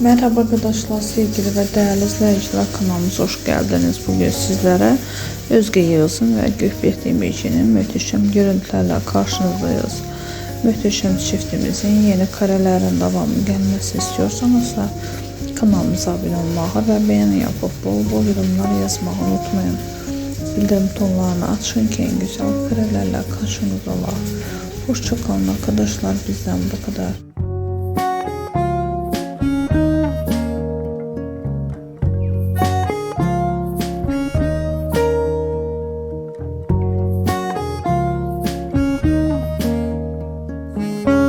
Merhaba arkadaşlar, sevgili ve değerli izleyiciler kanalımıza hoş geldiniz. Bugün sizlere Özge Yağız'ın ve Gökbek Demirci'nin mühteşem görüntülerle karşınızdayız. Mühteşem çiftimizin yeni karelerin devamı gelmesi istiyorsanız da kanalımıza abone olmayı ve beğeni yapıp bol bol yorumlar yazmayı unutmayın. Bildirim tonlarını açın ki en güzel karelerle karşınızda olar. Hoşçakalın arkadaşlar bizden bu kadar. you